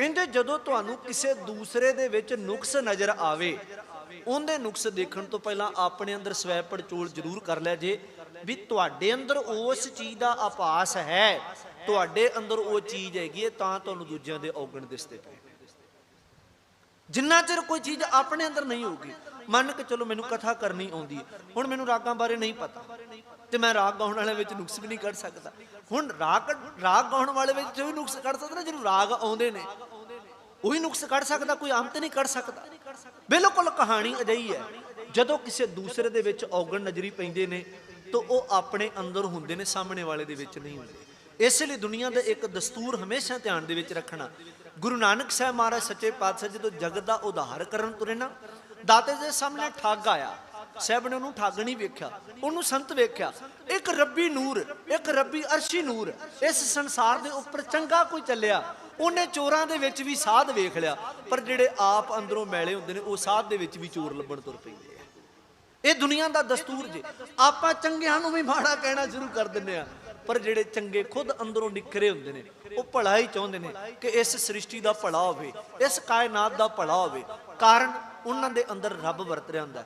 ਕਹਿੰਦੇ ਜਦੋਂ ਤੁਹਾਨੂੰ ਕਿਸੇ ਦੂਸਰੇ ਦੇ ਵਿੱਚ ਨੁਕਸ ਨਜ਼ਰ ਆਵੇ, ਉਹਦੇ ਨੁਕਸ ਦੇਖਣ ਤੋਂ ਪਹਿਲਾਂ ਆਪਣੇ ਅੰਦਰ ਸਵੈ ਪੜਚੋਲ ਜ਼ਰੂਰ ਕਰ ਲੈ ਜੇ, ਵੀ ਤੁਹਾਡੇ ਅੰਦਰ ਉਸ ਚੀਜ਼ ਦਾ ਆਪਾਸ ਹੈ, ਤੁਹਾਡੇ ਅੰਦਰ ਉਹ ਚੀਜ਼ ਹੈਗੀ ਹੈ, ਤਾਂ ਤੁਹਾਨੂੰ ਦੂਜਿਆਂ ਦੇ ਔਗਣ ਦਿਸਦੇ ਪਏ। ਜਿੰਨਾ ਚਿਰ ਕੋਈ ਚੀਜ਼ ਆਪਣੇ ਅੰਦਰ ਨਹੀਂ ਹੋਊਗੀ, ਮੰਨ ਕੇ ਚਲੋ ਮੈਨੂੰ ਕਥਾ ਕਰਨੀ ਆਉਂਦੀ ਹੈ, ਹੁਣ ਮੈਨੂੰ ਰਾਗਾਂ ਬਾਰੇ ਨਹੀਂ ਪਤਾ। ਤੇ ਮੈਂ ਰਾਗ ਗਾਉਣ ਵਾਲੇ ਵਿੱਚ ਨੁਕਸ ਵੀ ਨਹੀਂ ਕੱਢ ਸਕਦਾ। ਹੁਣ ਰਾਗ ਰਾਗ ਗਾਉਣ ਵਾਲੇ ਵਿੱਚ ਵੀ ਨੁਕਸ ਕੱਢ ਸਕਦਾ ਨਾ ਜਿਹਨੂੰ ਰਾਗ ਆਉਂਦੇ ਨੇ, ਉਹੀ ਨੁਕਸ ਕੱਢ ਸਕਦਾ, ਕੋਈ ਆਮ ਤੇ ਨਹੀਂ ਕੱਢ ਸਕਦਾ। ਬਿਲਕੁਲ ਕਹਾਣੀ ਅਜਿਹੀ ਹੈ, ਜਦੋਂ ਕਿਸੇ ਦੂਸਰੇ ਦੇ ਵਿੱਚ ਔਗਣ ਨਜ਼ਰੀ ਪੈਂਦੇ ਨੇ, ਤਾਂ ਉਹ ਆਪਣੇ ਅੰਦਰ ਹੁੰਦੇ ਨੇ, ਸਾਹਮਣੇ ਵਾਲੇ ਦੇ ਵਿੱਚ ਨਹੀਂ ਹੁੰਦੇ। ਇਸ ਲਈ ਦੁਨੀਆ ਦਾ ਇੱਕ ਦਸਤੂਰ ਹਮੇਸ਼ਾ ਧਿਆਨ ਦੇ ਵਿੱਚ ਰੱਖਣਾ। ਗੁਰੂ ਨਾਨਕ ਸਾਹਿਬ ਮਹਾਰਾਜ ਸੱਚੇ ਪਾਤਸ਼ਾਹ ਜਦੋਂ ਜਗਤ ਦਾ ਉਧਾਰ ਕਰਨ ਤੁਰੇ ਨਾ, ਦਾਤੇ ਦੇ ਸਾਹਮਣੇ ਠੱਗ ਆਇਆ ਸਾਹਿਬ ਨੇ ਉਹਨੂੰ ਠੱਗ ਨਹੀਂ ਵੇਖਿਆ, ਉਹਨੂੰ ਸੰਤ ਵੇਖਿਆ। ਇੱਕ ਰੱਬੀ ਨੂਰ, ਇੱਕ ਰੱਬੀ ਅਰਸ਼ੀ ਨੂਰ, ਇਸ ਸੰਸਾਰ ਦੇ ਉੱਪਰ ਚੰਗਾ ਕੋਈ ਚੱਲਿਆ, ਉਹਨੇ ਚੋਰਾਂ ਦੇ ਵਿੱਚ ਵੀ ਸਾਧ ਵੇਖ ਲਿਆ, ਪਰ ਜਿਹੜੇ ਆਪ ਅੰਦਰੋਂ ਮੈਲੇ ਹੁੰਦੇ ਨੇ, ਉਹ ਸਾਧ ਦੇ ਵਿੱਚ ਵੀ ਚੋਰ ਲੱਭਣ ਤੁਰ ਪੈਂਦੇ ਆ। ਇਹ ਦੁਨੀਆ ਦਾ ਦਸਤੂਰ ਜੇ। ਆਪਾਂ ਚੰਗਿਆਂ ਨੂੰ ਵੀ ਮਾੜਾ ਕਹਿਣਾ ਸ਼ੁਰੂ ਕਰ ਦਿੰਦੇ ਆ, ਪਰ ਜਿਹੜੇ ਚੰਗੇ ਖੁਦ ਅੰਦਰੋਂ ਨਿਖਰੇ ਹੁੰਦੇ ਨੇ, ਉਹ ਭਲਾ ਹੀ ਚਾਹੁੰਦੇ ਨੇ ਕਿ ਇਸ ਸ੍ਰਿਸ਼ਟੀ ਦਾ ਭਲਾ ਹੋਵੇ, ਇਸ ਕਾਇਨਾਤ ਦਾ ਭਲਾ ਹੋਵੇ। ਕਾਰਨ ਉਹਨਾਂ ਦੇ ਅੰਦਰ ਰੱਬ ਵਰਤ ਰਿਹਾ ਹੁੰਦਾ।